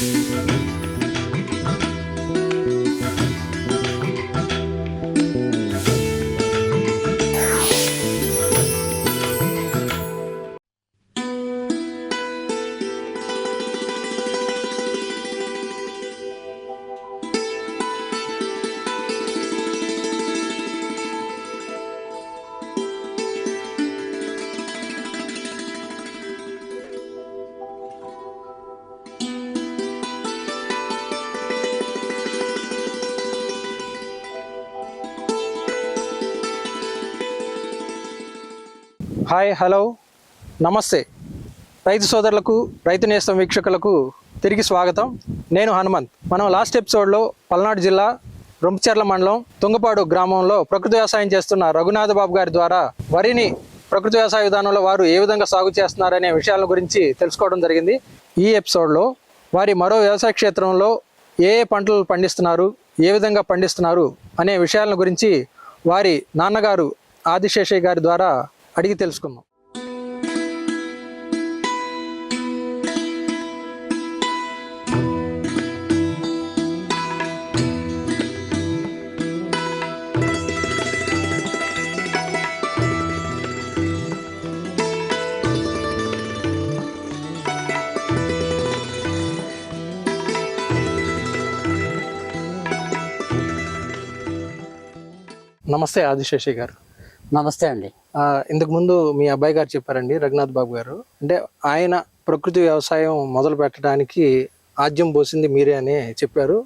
Música hi hello నమస్తే. రైతు సోదరులకు రైతు నేస్తం వీక్షకులకు తిరిగి స్వాగతం. నేను హనుమంత్. మనం లాస్ట్ ఎపిసోడ్లో పల్నాడు జిల్లా రొంపచెర్ల మండలం తుంగపాడు గ్రామంలో ప్రకృతి వ్యవసాయం చేస్తున్న రఘునాథ బాబు గారి ద్వారా వరిని ప్రకృతి వ్యవసాయ విధానంలో వారు ఏ విధంగా సాగు చేస్తున్నారనే విషయాల గురించి తెలుసుకోవడం జరిగింది. ఈ ఎపిసోడ్లో వారి మరో వ్యవసాయ క్షేత్రంలో ఏ ఏ పంటలు పండిస్తున్నారు ఏ విధంగా పండిస్తున్నారు అనే విషయాల గురించి వారి నాన్నగారు ఆదిశేషయ్య గారి ద్వారా అడిగి తెలుసుకుందాం. నమస్తే ఆదిశేషి గారు. నమస్తే అండి. ఇంతకు ముందు మీ అబ్బాయి గారు చెప్పారండి రఘునాథ్ బాబు గారు. అంటే ఆయన ప్రకృతి వ్యవసాయం మొదలు పెట్టడానికి ఆద్యం పోసింది మీరే అని చెప్పారు.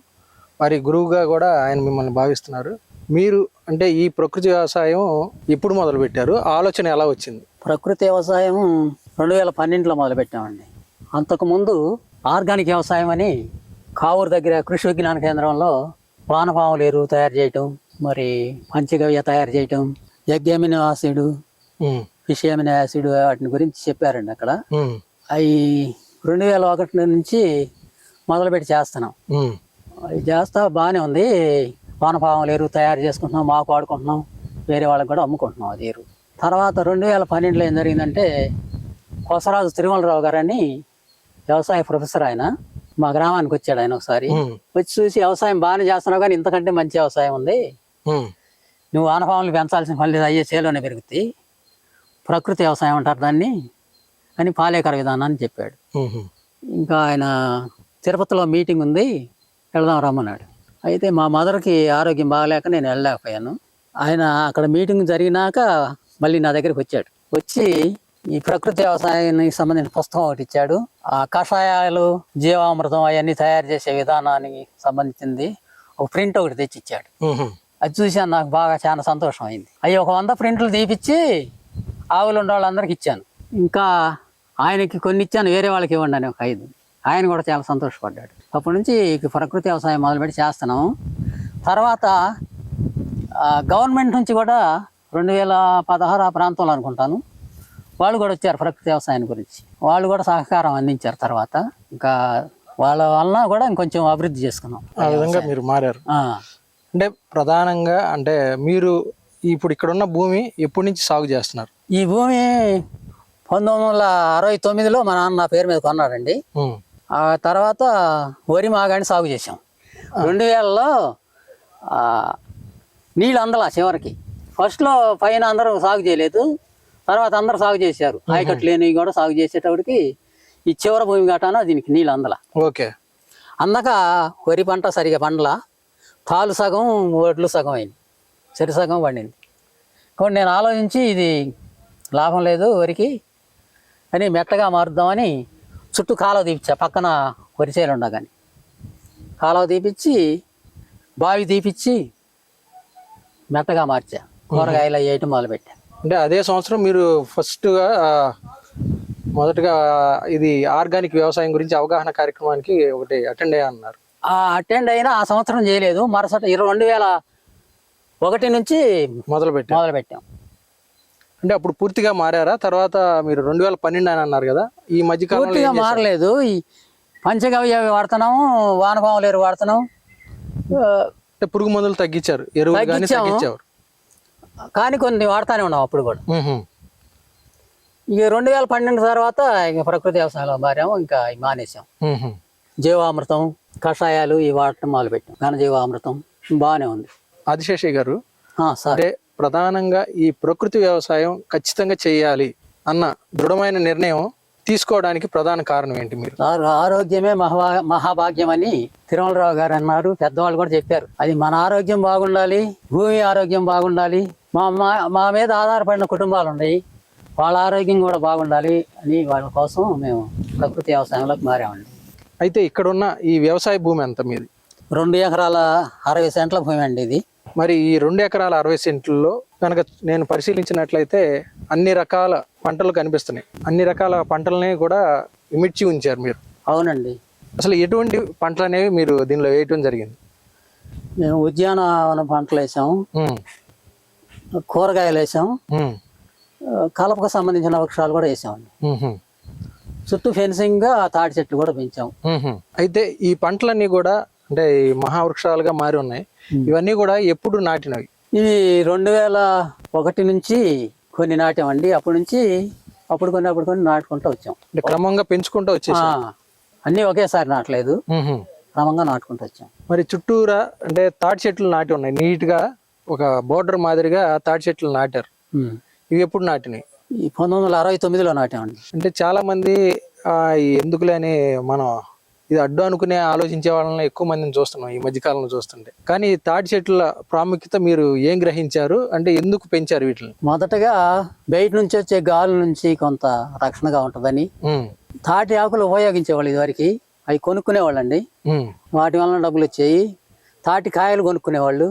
వారి గురువుగా కూడా ఆయన మిమ్మల్ని భావిస్తున్నారు. మీరు అంటే ఈ ప్రకృతి వ్యవసాయం ఎప్పుడు మొదలు పెట్టారు? ఆలోచన ఎలా వచ్చింది? ప్రకృతి వ్యవసాయం రెండు వేల పన్నెండులో మొదలుపెట్టామండి అంతకుముందు ఆర్గానిక్ వ్యవసాయం అని కావూరు దగ్గర కృషి విజ్ఞాన కేంద్రంలో వానపాముల ఎరువు తయారు చేయటం మరి పంచగవ్య తయారు చేయటం ఉమ్, ఫిష్ ఎమినో యాసిడ్ వాటిని గురించి చెప్పారండి అక్కడ. అవి రెండు వేల ఒకటి నుంచి మొదలుపెట్టి చేస్తున్నాం. అవి చేస్తా బాగానే ఉంది. వానపాముల ఎరువు తయారు చేసుకుంటున్నాం మాకు వాడుకుంటున్నాం వేరే వాళ్ళకి కూడా అమ్ముకుంటున్నాం అది ఎరువు. తర్వాత రెండు వేల పన్నెండులో ఏం జరిగిందంటే కొసరాజు తిరుమలరావు గారని వ్యవసాయ ప్రొఫెసర్ ఆయన మా గ్రామానికి వచ్చాడు ఆయన ఒకసారి. వచ్చి చూసి వ్యవసాయం బాగానే చేస్తున్నావు కానీ ఇంతకంటే మంచి వ్యవసాయం ఉంది. నువ్వు వానపాములు పెంచాల్సిన పని లేదు అయ్యే చేలోనే పెరుగుతాయి. ప్రకృతి వ్యవసాయం అంటారు దాన్ని? అని పాలేకర విధానాన్ని చెప్పాడు. ఇంకా ఆయన తిరుపతిలో మీటింగ్ ఉంది వెళదాం రమ్మన్నాడు. అయితే మా మదర్కి ఆరోగ్యం బాగలేక నేను వెళ్ళలేకపోయాను. ఆయన అక్కడ మీటింగ్ జరిగినాక మళ్ళీ నా దగ్గరికి వచ్చాడు. వచ్చి ఈ ప్రకృతి వ్యవసాయానికి సంబంధించిన పుస్తకం ఒకటి ఇచ్చాడు. ఆ కషాయాలు జీవామృతం అవన్నీ తయారు చేసే విధానానికి సంబంధించింది. ఒక ప్రింట్ ఒకటి తెచ్చి ఇచ్చాడు అది చూశాను నాకు బాగా చాలా సంతోషం అయింది అవి ఒక వంద ప్రింట్లు తీపిచ్చి ఆవులు ఉండే వాళ్ళందరికి ఇచ్చాను. ఇంకా ఆయనకి కొన్ని ఇచ్చాను వేరే వాళ్ళకి ఇవ్వండి అని ఒక ఐదు. ఆయన కూడా చాలా సంతోషపడ్డాడు. అప్పటి నుంచి ప్రకృతి వ్యవసాయం మొదలుపెట్టి చేస్తున్నాము తర్వాత గవర్నమెంట్ నుంచి కూడా రెండు వేల పదహారు ఆ ప్రాంతంలో అనుకుంటాను వాళ్ళు కూడా వచ్చారు ప్రకృతి వ్యవసాయం గురించి. వాళ్ళు కూడా సహకారం అందించారు తర్వాత. ఇంకా వాళ్ళ వలన కూడా ఇంకొంచెం అభివృద్ధి చేసుకున్నాం. ఆ విధంగా మీరు మారారు. అంటే ప్రధానంగా అంటే మీరు ఇప్పుడు ఇక్కడ ఉన్న భూమి ఎప్పటి నుంచి సాగు చేస్తున్నారు? ఈ భూమి పంతొమ్మిది వందల అరవై తొమ్మిదిలో మా నాన్న నా పేరు మీద కొన్నాడండి. ఆ తర్వాత వరి మాగాని సాగు చేసాం రెండు వేలలో నీళ్ళు అందలా చివరికి. ఫస్ట్లో పైన అందరూ సాగు చేయలేదు. తర్వాత అందరూ సాగు చేశారు. ఆయకట్లు లేనివి కూడా సాగు చేసేటప్పటికి ఈ చివరి భూమి గటాన దీనికి నీళ్ళు అందల. ఓకే. అందక వరి పంట సరిగా పండల. తాలు సగం ఓట్లు సగం అయింది. చెరి సగం పండింది. కొన్ని నేను ఆలోచించి ఇది లాభం లేదు వరికి అని మెట్టగా మారుద్దామని చుట్టూ కాలువ తీపిచ్చా. పక్కన వరి చేలు ఉండగాని కాలువ తీపిచ్చి బావి తీపిచ్చి మెట్టగా మార్చా. కూరగాయలు అవి వేయటం మొదలుపెట్టా. అంటే అదే సంవత్సరం మీరు ఫస్ట్గా మొదటగా ఇది ఆర్గానిక్ వ్యవసాయం గురించి అవగాహన కార్యక్రమానికి ఒకటి అటెండ్ అయ్యా అన్నారు. అటెండ్ అయినా ఆ సంవత్సరం చేయలేదు. మరుసటి ఇరవై రెండు వేల ఒకటి నుంచి మొదలు పెట్టారు మొదలు పెట్టాం అంటే అప్పుడు పూర్తిగా మారారా? తర్వాత మీరు రెండు వేల పన్నెండు అని అన్నారు కదా ఈ మధ్య పూర్తిగా? మారలేదు. ఈ పంచగవ్య వాడుతున్నాము వానపాములు ఎరువు వాడుతున్నాం అంటే పురుగు మందులు తగ్గించారు ఎరువులు కానీ తగ్గించాము. తగ్గించారు కానీ కొన్ని వాడుతానే ఉన్నాం అప్పుడు కూడా. ఇక రెండు వేల పన్నెండు తర్వాత ఇక ప్రకృతి వ్యవసాయంలో మారాము ఇంకా మానేసాం. జీవామృతం కషాయాలు ఇవి వాడటం మొదలుపెట్టాం. ఘనజీవామృతం బాగానే ఉంది. ఆదిశేషి గారు సార్. ప్రధానంగా ఈ ప్రకృతి వ్యవసాయం ఖచ్చితంగా చేయాలి అన్న దృఢమైన నిర్ణయం తీసుకోవడానికి ప్రధాన కారణం ఏంటి మీరు? ఆరోగ్యమే మహా మహాభాగ్యం అని తిరుమలరావు గారు అన్నారు. పెద్దవాళ్ళు కూడా చెప్పారు. అది మన ఆరోగ్యం బాగుండాలి భూమి ఆరోగ్యం బాగుండాలి మా మా మా మీద ఆధారపడిన కుటుంబాలు ఉన్నాయి వాళ్ళ ఆరోగ్యం కూడా బాగుండాలి అని వాళ్ళ కోసం మేము ప్రకృతి వ్యవసాయంలోకి మారామండి. అయితే ఇక్కడున్న ఈ వ్యవసాయ భూమి ఎంత మీది? రెండు ఎకరాల అరవై సెంట్ల భూమి అండి ఇది. మరి ఈ రెండు ఎకరాల అరవై సెంట్లలో కనుక నేను పరిశీలించినట్లయితే అన్ని రకాల పంటలు కనిపిస్తున్నాయి. అన్ని రకాల పంటలని కూడా ఇమిడ్చి ఉంచారు మీరు. అవునండి. అసలు ఎటువంటి పంటలు అనేవి మీరు దీనిలో వేయటం జరిగింది? మేము ఉద్యానవన పంటలు వేసాము కూరగాయలు వేసాం. ఉమ్, ఆ, కలపకు సంబంధించిన వృక్షాలు కూడా వేసామండి. చుట్టూ ఫెన్సింగ్గా తాటి చెట్లు కూడా పెంచాం. ఉమ్హు. అయితే ఈ పంటలన్నీ కూడా అంటే ఈ మహావృక్షాలుగా మారి ఉన్నాయి. ఇవన్నీ కూడా ఎప్పుడు నాటినవి? ఇవి రెండు వేల ఒకటి నుంచి కొన్ని నాటామండి. అప్పటి నుంచి అప్పుడు కొన్ని అప్పుడు కొన్ని నాటుకుంటూ వచ్చాం. అంటే క్రమంగా పెంచుకుంటూ వచ్చేసి అన్నీ ఒకేసారి నాటలేదు. క్రమంగా నాటుకుంటూ వచ్చాం. మరి చుట్టూరా అంటే తాటి చెట్లు నాటి ఉన్నాయి. నీట్గా ఒక బోర్డర్ మాదిరిగా తాటి చెట్లు నాటారు. ఇవి ఎప్పుడు నాటినాయి? ఈ పంతొమ్మిది వందల అరవై తొమ్మిదిలో నాటామండి. అంటే చాలా మంది ఎందుకులే అని మనం ఇది అడ్డు అనుకునే ఆలోచించే వాళ్ళని ఎక్కువ మందిని చూస్తున్నాం ఈ మధ్యకాలంలో చూస్తుంటే. కానీ తాటి చెట్ల ప్రాముఖ్యత మీరు ఏం గ్రహించారు? అంటే ఎందుకు పెంచారు వీటిని? మొదటగా బయట నుంచి వచ్చే గాలి నుంచి కొంత రక్షణగా ఉంటుందని తాటి ఆకులు ఉపయోగించేవాళ్ళు ఇదివరకు. అవి కొనుక్కునేవాళ్ళండి. వాటి వలన డబ్బులు వచ్చాయి. తాటి కాయలు కొనుక్కునేవాళ్ళు.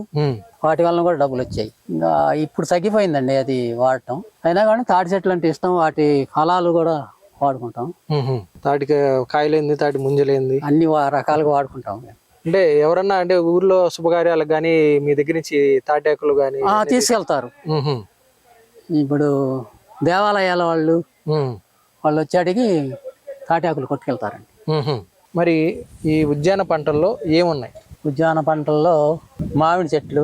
వాటి వలన కూడా డబ్బులు వచ్చాయి. ఇంకా ఇప్పుడు తగ్గిపోయిందండి అది వాడటం. అయినా కానీ తాటి చెట్లు అంటే ఇష్టం వాటి ఫలాలు కూడా వాడుకుంటాం. తాటికి కాయలేంది తాటి ముంజలేంది. అన్ని రకాలుగా వాడుకుంటాం. అంటే ఎవరన్నా అంటే ఊర్లో శుభకార్యాలకు కానీ మీ దగ్గర నుంచి తాటాకులు కానీ తీసుకెళ్తారు. ఇప్పుడు దేవాలయాల వాళ్ళు వాళ్ళు వచ్చి అడిగి తాటి ఆకులు కొట్టుకెళ్తారండి. మరి ఈ ఉద్యాన పంటల్లో ఏమున్నాయి? ఉద్యాన పంటల్లో మామిడి చెట్లు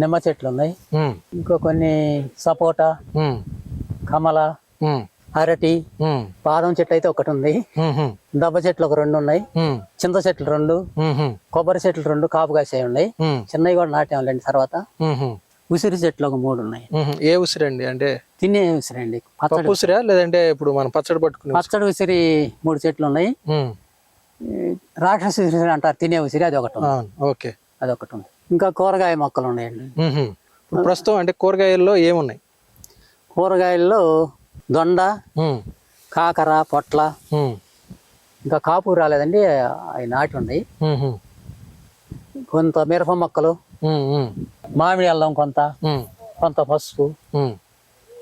నిమ్మ చెట్లు ఉన్నాయి. ఇంకో కొన్ని సపోటా కమల అరటి బాదం చెట్టు అయితే ఒకటి ఉంది. దబ్బ చెట్లు ఒక రెండు ఉన్నాయి. చింత చెట్లు రెండు. కొబ్బరి చెట్లు రెండు కాపు కాసాయి ఉన్నాయి. చిన్నవి కూడా నాటాంలేండి తర్వాత. ఉసిరి చెట్లు ఒక మూడు ఉన్నాయి. ఏ ఉసిరండి అంటే తినే ఉసిరి అండి పచ్చడి ఉసిరా? లేదంటే ఇప్పుడు మనం పచ్చడి పట్టుకునే ఉసిరా? పచ్చడి ఉసిరి మూడు చెట్లు ఉన్నాయి. రాక్షస ఉసిరి అంటారు తినే ఉసిరి అది ఒకటి ఓకే. అది ఒకటి ఉంది. ఇంకా కూరగాయ మొక్కలు ఉన్నాయండి. ఇప్పుడు ప్రస్తుతం అంటే కూరగాయల్లో ఏమున్నాయి? కూరగాయల్లో దొండ కాకర పొట్ల ఇంకా కాపు రాలేదండి అవి నాటి ఉన్నాయి. కొంత మిరప మొక్కలు మామిడి అల్లం కొంత కొంత పసుపు.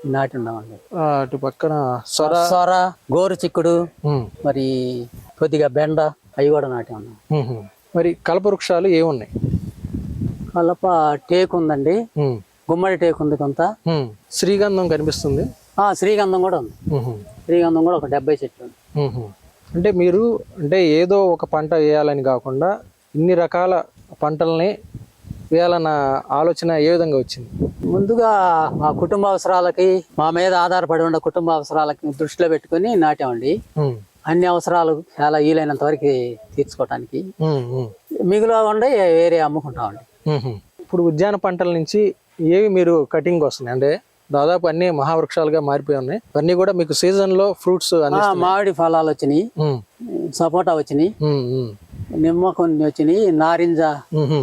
నాటి ఉన్నామండి అటు పక్కన సొర. సొర గోరు చిక్కుడు మరి కొద్దిగా బెండ అవి కూడా నాటి ఉన్నాం. మరి కల్పవృక్షాలు ఏమున్నాయి? కలప టేకు ఉందండి. గుమ్మడి టేకు ఉంది కొంత. శ్రీగంధం కనిపిస్తుంది. ఆ, శ్రీగంధం కూడా ఉంది. శ్రీగంధం కూడా ఒక డెబ్బై చెట్లు. అంటే మీరు అంటే ఏదో ఒక పంట వేయాలని కాకుండా ఇన్ని రకాల పంటల్ని వేయాలన్న ఆలోచన ఏ విధంగా వచ్చింది? ముందుగా మా కుటుంబ అవసరాలకి మా మీద ఆధారపడి ఉన్న కుటుంబ అవసరాలకి దృష్టిలో పెట్టుకొని నాటామండి. అన్ని అవసరాలు చాలా వీలైనంత వరకు తీర్చుకోవటానికి. ఉమ్, ఉమ్, మిగులు ఉండే వేరే అమ్ముకుంటామండి. ఇప్పుడు ఉద్యాన పంటల నుంచి ఏవి మీరు కటింగ్ వస్తున్నాయి? అంటే దాదాపు అన్ని మహావృక్షాలుగా మారిపోయి ఉన్నాయి. ఇవన్నీ కూడా మీకు సీజన్లో ఫ్రూట్స్ మామిడి ఫలాలు వచ్చినాయి. సపోటా వచ్చినాయి. నిమ్మ కొన్ని వచ్చినాయి. నారింజ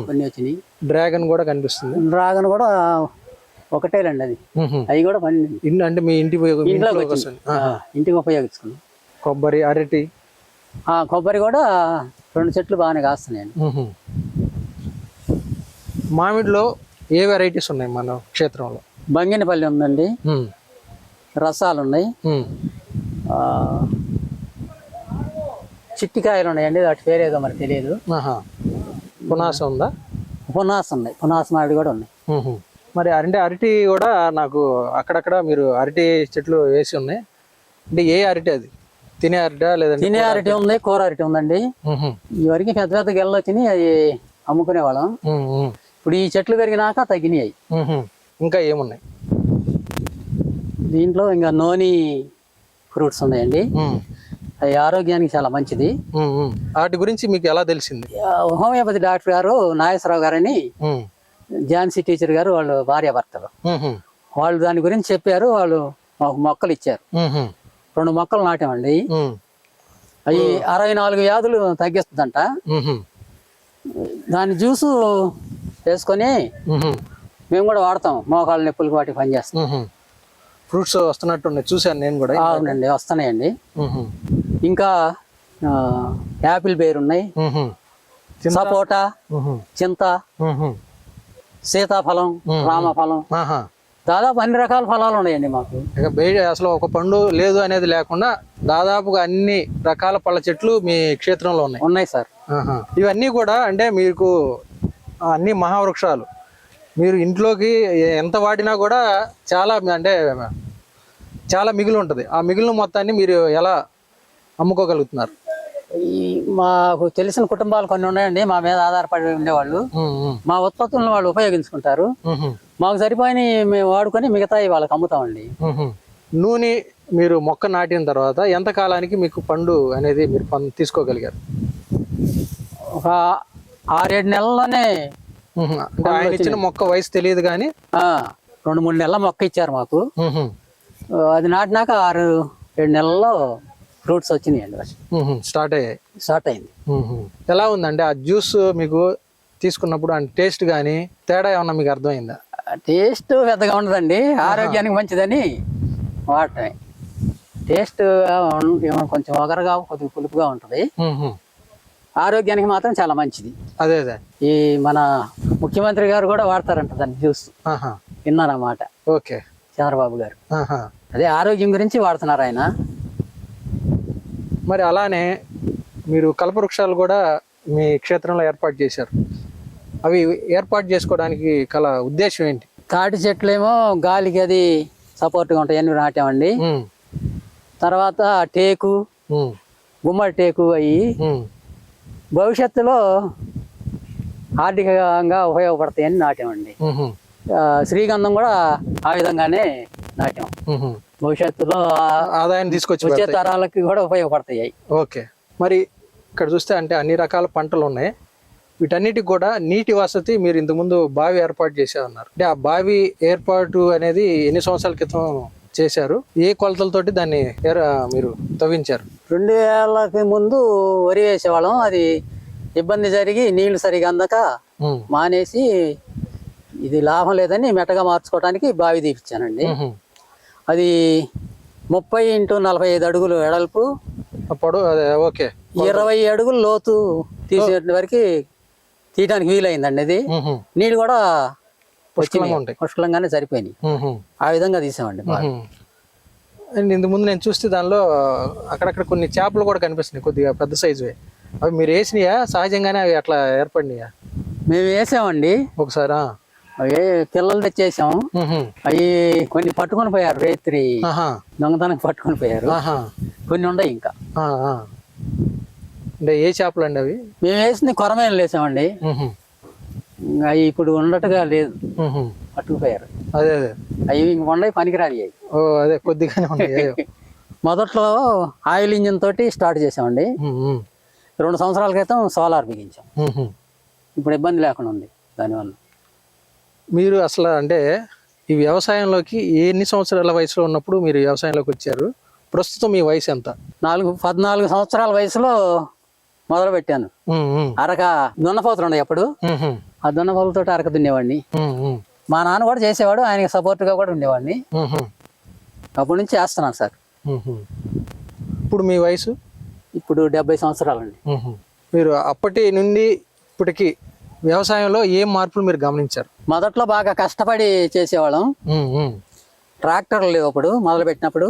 కొన్ని వచ్చినాయి. డ్రాగన్ కూడా కనిపిస్తుంది. డ్రాగన్ కూడా ఒకటేలండి అది. ఉహుం. అవి కూడా ఇన్ని అంటే మీ ఇంటి ఇంటికి ఉపయోగించుకున్నాం. కొబ్బరి అరటి? కొబ్బరి కూడా రెండు చెట్లు బాగానే కాస్తున్నాయండి ఉహుం. మామిడిలో ఏ వెరైటీస్ ఉన్నాయి మన క్షేత్రంలో? బంగినపల్లి ఉందండి. రసాలు ఉన్నాయి. చిట్టికాయలు ఉన్నాయండి. వాటి పేరు ఏదో మరి తెలియదు. పునాస ఉందా? పునాస ఉన్నాయి. పునాస మామిడి కూడా ఉన్నాయి. మరి అంటే అరటి కూడా నాకు అక్కడక్కడ మీరు అరటి చెట్లు వేసి ఉన్నాయి. అంటే ఏ అరటి అది? తినే అరటా లేదంటే తినే అరటి ఉంది కూర అరటి ఉందండి. ఇవరికి పెద్ద పెద్ద గెలలు వచ్చినాయి అవి అమ్ముకునేవాళ్ళం. ఉమ్, ఉమ్, ఇప్పుడు ఈ చెట్లు పెరిగినాక తగ్గినాయి. ఇంకా ఏమున్నాయి? దీంట్లో ఇంకా నోని ఫ్రూట్స్ ఉన్నాయండి. అది ఆరోగ్యానికి చాలా మంచిది. వాటి గురించి మీకు ఎలా తెలిసింది? హోమియోపతి డాక్టర్ గారు నాగేశ్వరరావు గారని ఝాన్సీ టీచర్ గారు వాళ్ళు భార్యాభర్తలు వాళ్ళు దాని గురించి చెప్పారు వాళ్ళు మాకు మొక్కలు ఇచ్చారు. రెండు మొక్కలు నాటామండి. అవి అరవై నాలుగు వ్యాధులు తగ్గిస్తుందంట. దాని జ్యూసు వేసుకొని మేము కూడా వాడతాం. మోకాళ్ళ నొప్పులకు వాటికి పనిచేస్తాం. ఫ్రూట్స్ వస్తున్నట్టున్నాయి. చూశాను నేను కూడా. అవునండి వస్తున్నాయండి. ఇంకా యాపిల్ బేర్ ఉన్నాయి సపోటా చింత. సీతాఫలం రామఫలం. దాదాపు అన్ని రకాల ఫలాలు ఉన్నాయండి మాకు. ఇక బయట అసలు ఒక పండు లేదు అనేది లేకుండా దాదాపుగా అన్ని రకాల పళ్ళ చెట్లు మీ క్షేత్రంలో ఉన్నాయి. ఉన్నాయి సార్. ఇవన్నీ కూడా అంటే మీకు అన్ని మహావృక్షాలు. మీరు ఇంట్లోకి ఎంత వాడినా కూడా చాలా అంటే చాలా మిగిలి ఉంటుంది. ఆ మిగిలిన మొత్తాన్ని మీరు ఎలా అమ్ముకోగలుగుతున్నారు? ఈ మాకు తెలిసిన కుటుంబాలు కొన్ని ఉన్నాయండి మా మీద ఆధారపడి ఉండేవాళ్ళు. మా ఉత్పత్తులను వాళ్ళు ఉపయోగించుకుంటారు. మాకు సరిపోయిన మేము వాడుకొని మిగతాయి వాళ్ళకి అమ్ముతామండి. నూనె మీరు మొక్క నాటిన తర్వాత ఎంత కాలానికి మీకు పండు అనేది మీరు తీసుకోగలిగారు? ఒక ఆరేడు నెలల్లోనే ఆయన ఇచ్చిన మొక్క వయసు తెలియదు కానీ? రెండు మూడు నెలల మొక్క ఇచ్చారు మాకు. అది నాటినాక ఆరు ఏడు నెలల్లో ఫ్రూట్స్ వచ్చినాయండి. స్టార్ట్ అయ్యాయి. స్టార్ట్ అయింది. ఎలా ఉందంటే ఆ జ్యూస్ మీకు తీసుకున్నప్పుడు ఆ టేస్ట్ కానీ తేడా ఏమన్నా మీకు అర్థమైందా? టేస్ట్ పెద్దగా ఉండదండి. ఆరోగ్యానికి మంచిదని వాడటమే. టేస్ట్ కొంచెం ఒగరగా కొద్దిగా పులుపుగా ఉంటుంది. ఆరోగ్యానికి మాత్రం చాలా మంచిది. అదే అదే. ఈ మన ముఖ్యమంత్రి గారు కూడా వాడతారంట దాన్ని జ్యూస్. విన్నారన్నమాట. ఓకే. చంద్రబాబు గారు. అదే ఆరోగ్యం గురించి వాడుతున్నారు ఆయన. మరి అలానే మీరు కల్పవృక్షాలు కూడా మీ క్షేత్రంలో ఏర్పాటు చేశారు. అవి ఏర్పాటు చేసుకోవడానికి కల ఉద్దేశం ఏంటి? తాటి చెట్లేమో గాలికి అది సపోర్ట్గా ఉంటాయి అన్ని నాటామండి. తర్వాత టేకు గుమ్మడి టేకు అవి భవిష్యత్తులో ఆర్థికంగా ఉపయోగపడతాయని నాటామండి. శ్రీగంధం కూడా ఆ విధంగానే నాటాం ఉహు. భవిష్యత్తులో ఆ- ఆదాయాన్ని తీసుకొచ్చి వచ్చే. తరాలకి కూడా ఉపయోగపడతాయి. ఓకే. మరి ఇక్కడ చూస్తే అంటే అన్ని రకాల పంటలు ఉన్నాయి. వీటన్నిటికి కూడా నీటి వసతి మీరు ఇంతకుముందు బావి ఏర్పాటు చేశారన్నారు. అంటే ఆ బావి ఏర్పాటు అనేది ఎన్ని సంవత్సరాల క్రితం చేశారు? ఏ కొలతలతోటి దాన్ని మీరు తవ్వించారు? రెండు వేలకి ముందు వరి వేసేవాళ్ళం. అది ఇబ్బంది జరిగి నీళ్ళు సరిగా అందక మానేసి ఇది లాభం లేదని మెట్టగా మార్చుకోవడానికి బావి తీపిచ్చానండి. అది ముప్పై ఇంటూ నలభై ఐదు అడుగులు వెడల్పు. అప్పుడు అదే ఓకే. ఇరవై అడుగులు లోతు తీసే వరకు తీయడానికి వీలైందండి అది నీళ్ళు కూడా పుష్కలంగానే సరిపోయినాయి. ఆ విధంగా తీసామండి. అండ్ ఇంతకు ముందు నేను చూస్తే దానిలో అక్కడక్కడ కొన్ని చేపలు కూడా కనిపిస్తున్నాయి కొద్దిగా పెద్ద సైజువే. అవి మీరు వేసినాయా? సహజంగానే అవి అట్లా ఏర్పడినాయా? మేము వేసామండి. ఒకసారి. అవి పిల్లలు తెచ్చేసాము ఉహు. అవి కొన్ని పట్టుకొని పోయారు రేత్రి దొంగతనం పట్టుకొని పోయారు. కొన్ని ఉన్నాయి ఇంకా. అంటే ఏ చేపలు అండి అవి? మేము వేసింది కొరమేలు వేసామండి. ఉహు, అవి ఇప్పుడు ఉన్నట్టుగా లేదు. పట్టుకుపోయారు అదే అదే. అవి ఇంక ఉండయి పనికిరాలి అవి. ఓ అదే కొద్దిగానే ఉన్నాయి. మొదట్లో ఆయిల్ ఇంజిన్ తోటి స్టార్ట్ చేసామండి. రెండు సంవత్సరాల క్రితం సోలార్ బిగించాం. ఇప్పుడు ఇబ్బంది లేకుండా ఉంది దానివల్ల. మీరు అసలు అంటే ఈ వ్యవసాయంలోకి ఎన్ని సంవత్సరాల వయసులో ఉన్నప్పుడు మీరు వ్యవసాయంలోకి వచ్చారు? ప్రస్తుతం మీ వయసు ఎంత? నాలుగు పద్నాలుగు సంవత్సరాల వయసులో మొదలు పెట్టాను అరక దున్నపోతులు ఉన్నాయి అప్పుడు. ఆ దున్నపోతులతో అరక దున్నేవాడిని. మా నాన్న కూడా చేసేవాడు ఆయనకి సపోర్ట్గా కూడా ఉండేవాడిని. అప్పటి నుంచి చేస్తున్నాను సార్. ఇప్పుడు మీ వయసు? ఇప్పుడు డెబ్బై సంవత్సరాలండి. మీరు అప్పటి నుండి ఇప్పటికి వ్యవసాయంలో ఏం మార్పులు మీరు గమనించారు? మొదట్లో బాగా కష్టపడి చేసేవాళ్ళం. ట్రాక్టర్లు లేవు అప్పుడు మొదలు పెట్టినప్పుడు.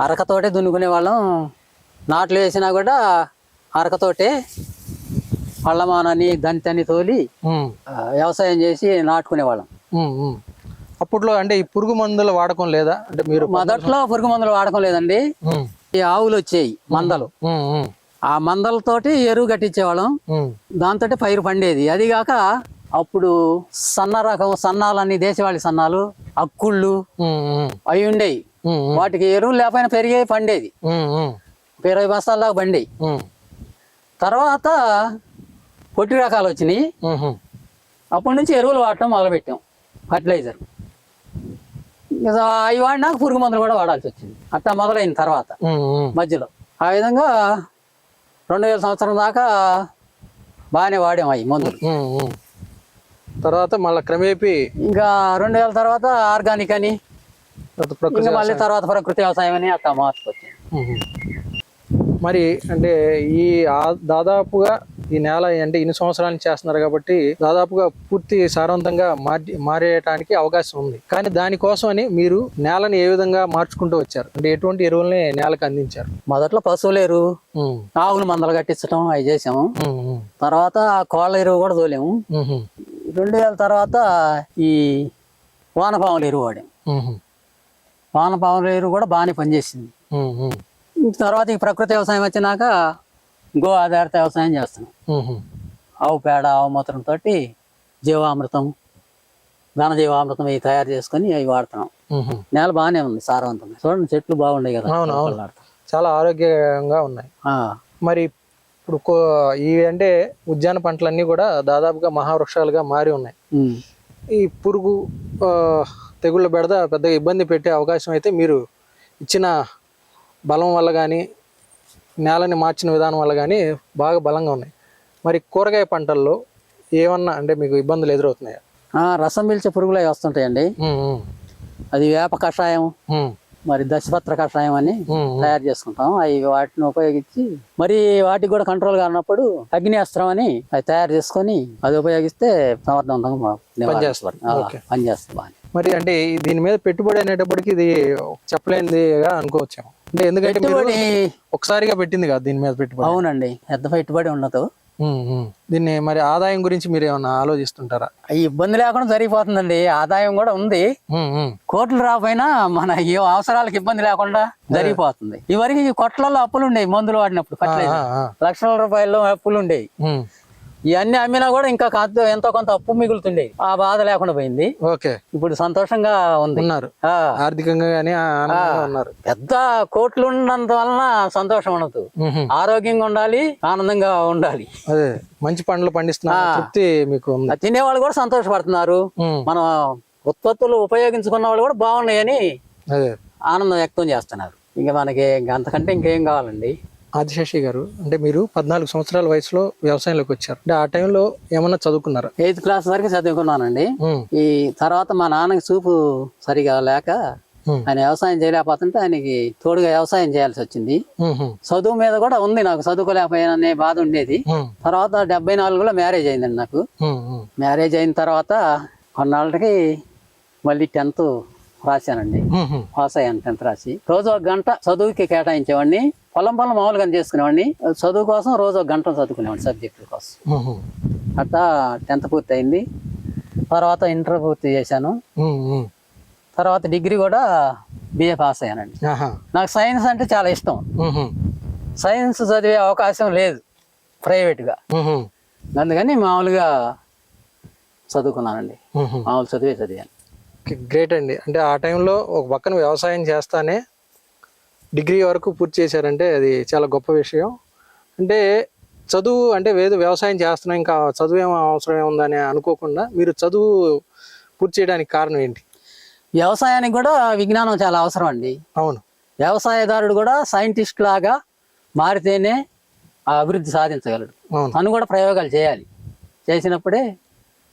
అరకతోటే దున్నుకునే వాళ్ళం. నాట్లు వేసినా కూడా అరకతోటే పళ్ళమానని దంతని తోలి వ్యవసాయం చేసి నాటుకునేవాళ్ళం ఉహు, ఉహు. అప్పట్లో అంటే ఈ పురుగు మందుల వాడకం లేదా? అంటే మీరు మొదట్లో పురుగు మందులు వాడకం లేదండి. ఈ ఆవులు వచ్చేవి మందలు. ఆ మందలతోటి ఎరువు కట్టించేవాళ్ళం. దాంతో పైరు పండేది. అది కాక అప్పుడు సన్న రకం సన్నాలన్నీ దేశవాళీ సన్నాలు అక్కుళ్ళు అవి ఉండేవి వాటికి ఎరువులు లేకపోయినా పెరిగే పండేది. ఇరవై బస్తాల ఉమ్, తర్వాత పొట్టి రకాలు వచ్చినాయి. అప్పటి నుంచి ఎరువులు వాడటం మొదలుపెట్టాం. ఫర్టిలైజర్. అవి వాడినాక పురుగు మందులు కూడా వాడాల్సి వచ్చింది. అట్లా మొదలైన తర్వాత మధ్యలో. ఆ విధంగా రెండు వేల సంవత్సరం దాకా బాగానే వాడాం అవి మందులు. తర్వాత మళ్ళీ క్రమేపీ ఇంకా రెండు వేల తర్వాత ఆర్గానిక్ అని ప్రకృతి ఇంకా మళ్ళీ తర్వాత ప్రకృతి వ్యవసాయం అని అట్లా మార్చుకొచ్చింది. మరి అంటే ఈ దాదాపుగా ఈ నేల అంటే ఇన్ని సంవత్సరాల నుంచి చేస్తున్నారు కాబట్టి దాదాపుగా పూర్తి సారవంతంగా మార్చి మారేయటానికి అవకాశం ఉంది. కానీ దానికోసం అని మీరు నేలని ఏ విధంగా మార్చుకుంటూ వచ్చారు? అంటే ఎటువంటి ఎరువుల్ని నేలకు అందించారు? మొదట్లో పశువుల ఎరువు ఆవులు మందలు కట్టించడం అవి చేసాము తర్వాత కోళ్ళ ఎరువు కూడా తోలేము. రెండు వేల తర్వాత ఈ వానపాముల ఎరువు వాడాం. వానపాముల ఎరువు కూడా బాగానే పనిచేసింది. తర్వాత ఈ ప్రకృతి వ్యవసాయం వచ్చినాక గో ఆధారిత వ్యవసాయం చేస్తున్నాం ఆవు పేడ ఆవు మూత్రంతో జీవామృతం ఘన జీవామృతం ఇవి తయారు చేసుకొని అవి వాడుతున్నాం. నేల బాగానే ఉంది సారవంతంగా చూడండి చెట్లు బాగున్నాయి కదా అవును, అవును. కలకలాడుతూ. చాలా ఆరోగ్యంగా ఉన్నాయి మరి ఇప్పుడు ఇవి అంటే ఉద్యాన పంటలన్నీ కూడా దాదాపుగా మహావృక్షాలుగా మారి ఉన్నాయి. ఈ పురుగు తెగుళ్ళ బెడద పెద్దగా ఇబ్బంది పెట్టే అవకాశం అయితే మీరు ఇచ్చిన బలం వల్ల కానీ నేలని మార్చిన విధానం వల్ల కానీ బాగా బలంగా ఉన్నాయి. మరి కూరగాయ పంటల్లో ఏమన్నా అంటే మీకు ఇబ్బందులు ఎదురవుతున్నాయా? రసం పీల్చే పురుగులు అవి వస్తుంటాయండి. అది వేప కషాయం మరి దశపత్ర కషాయం అని. తయారు చేసుకుంటాం. అవి వాటిని ఉపయోగించి మరి వాటికి కూడా కంట్రోల్ కానప్పుడు అగ్నిఅస్త్రం అని అది తయారు చేసుకొని అది ఉపయోగిస్తే సమర్థవంతంగా బాగా మరి అంటే దీని మీద పెట్టుబడి అనేటప్పటికి ఇది చెప్పలేనిదిగా అనుకోవచ్చు అంటే ఎందుకంటే పెట్టుబడి ఒకసారిగా పెట్టింది కాదు దీని మీద పెట్టుబడి. అవునండి పెద్ద పెట్టుబడి ఉండదు. దీన్ని మరి ఆదాయం గురించి మీరు ఏమన్నా ఆలోచిస్తుంటారా? ఈ ఇబ్బంది లేకుండా జరిగిపోతుందండి ఆదాయం కూడా ఉంది. కోట్లు రాకపోయినా మన ఏ అవసరాలకు ఇబ్బంది లేకుండా జరిగిపోతుంది. ఈ వరకు కొట్లలో అప్పులు ఉండేవి మందులు వాడినప్పుడు లక్షల రూపాయలు అప్పులు ఉండేవి. ఇవన్నీ అమ్మినా కూడా ఇంకా ఎంతో కొంత అప్పు మిగులుతుండేవి ఆ బాధ లేకుండా పోయింది. ఓకే. ఇప్పుడు సంతోషంగా ఉంది. ఉన్నారు. ఆ, ఆర్థికంగా ఉన్నారు. పెద్ద కోట్లు ఉన్నంత వలన సంతోషం ఉండదు. ఆరోగ్యంగా ఉండాలి ఆనందంగా ఉండాలి. అదే మంచి పండ్లు పండిస్తున్నా తృప్తి మీకు తినేవాళ్ళు కూడా సంతోషపడుతున్నారు. మనం ఉత్పత్తులు ఉపయోగించుకున్న వాళ్ళు కూడా బాగున్నాయని ఆనందం వ్యక్తం చేస్తున్నారు. ఇంకా మనకి ఇంక అంతకంటే ఇంకేం కావాలండి? ఆదిశేషి గారు అంటే మీరు పద్నాలుగు సంవత్సరాల వయసులో వ్యవసాయంలోకి వచ్చారు. అంటే ఆ టైంలో ఏమన్నా చదువుకున్నారా? ఎయిత్ క్లాస్ వరకు చదువుకున్నానండి. ఈ తర్వాత మా నాన్నకి చూపు సరిగా లేక ఆయన వ్యవసాయం చేయలేకపోతుంటే ఆయనకి తోడుగా వ్యవసాయం చేయాల్సి వచ్చింది. చదువు మీద కూడా ఉంది నాకు చదువుకోలేకపోయాననే బాధ ఉండేది. తర్వాత డెబ్బై నాలుగులో మ్యారేజ్ అయిందండి నాకు. మ్యారేజ్ అయిన తర్వాత కొన్నాళ్ళకి మళ్ళీ టెన్త్ రాశానండి. పాస్ అయ్యాను టెన్త్ రాసి. రోజు ఒక గంట చదువుకి కేటాయించేవాడిని. పొలం పొలం మామూలుగా చేసుకునేవాడిని. చదువు కోసం రోజు ఒక గంట చదువుకునేవాడిని సబ్జెక్టుల కోసం. అట్లా టెన్త్ పూర్తి అయింది. తర్వాత ఇంటర్ పూర్తి చేశాను. తర్వాత డిగ్రీ కూడా బిఏ పాస్ అయ్యానండి. నాకు సైన్స్ అంటే చాలా ఇష్టం. సైన్స్ చదివే అవకాశం లేదు. ప్రైవేట్గా. అందుకని మామూలుగా చదువుకున్నానండి. మామూలు చదివే చదివాను. గ్రేట్ అండి. అంటే ఆ టైంలో ఒక పక్కన వ్యవసాయం చేస్తానే డిగ్రీ వరకు పూర్తి చేశారంటే అది చాలా గొప్ప విషయం. అంటే చదువు అంటే వేద వ్యవసాయం చేస్తున్నాం ఇంకా చదువు ఏమో అవసరం ఏముందని అనుకోకుండా మీరు చదువు పూర్తి చేయడానికి కారణం ఏంటి? వ్యవసాయానికి కూడా విజ్ఞానం చాలా అవసరం అండి. అవును. వ్యవసాయదారుడు కూడా సైంటిస్ట్ లాగా మారితేనే ఆ అభివృద్ధి సాధించగలడు. అవును. తను కూడా ప్రయోగాలు చేయాలి. చేసినప్పుడే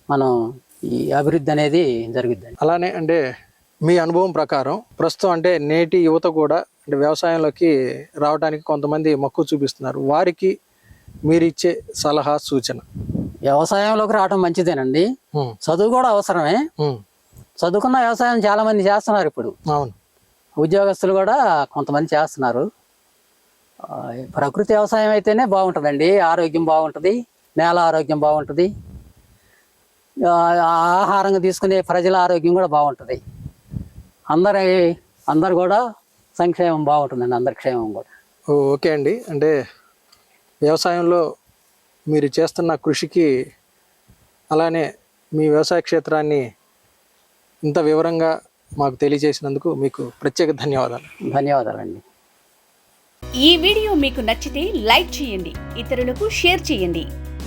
మనం ఈ అభివృద్ధి అనేది జరుగుద్దండి. అలానే అంటే మీ అనుభవం ప్రకారం ప్రస్తుతం అంటే నేటి యువత కూడా అంటే వ్యవసాయంలోకి రావడానికి కొంతమంది మక్కువ చూపిస్తున్నారు. వారికి మీరు ఇచ్చే సలహా సూచన? వ్యవసాయంలోకి రావడం మంచిదేనండి. చదువు కూడా అవసరమే. చదువుకున్న వ్యవసాయం చాలా మంది చేస్తున్నారు ఇప్పుడు. అవును. ఉద్యోగస్తులు కూడా కొంతమంది చేస్తున్నారు. ప్రకృతి వ్యవసాయం అయితేనే బాగుంటుందండి. ఆరోగ్యం బాగుంటుంది. నేల ఆరోగ్యం బాగుంటుంది. ఆహారంగా తీసుకునే ప్రజల ఆరోగ్యం కూడా బాగుంటుంది. అందరి అందరు కూడా సంక్షేమం బాగుంటుందండి అందరి క్షేమం కూడా. ఓకే అండి. అంటే వ్యవసాయంలో మీరు చేస్తున్న కృషికి అలానే మీ వ్యవసాయ క్షేత్రాన్ని ఇంత వివరంగా మాకు తెలియజేసినందుకు మీకు ప్రత్యేక ధన్యవాదాలు. ధన్యవాదాలండి. ఈ వీడియో మీకు నచ్చితే లైక్ చేయండి ఇతరులకు షేర్ చేయండి.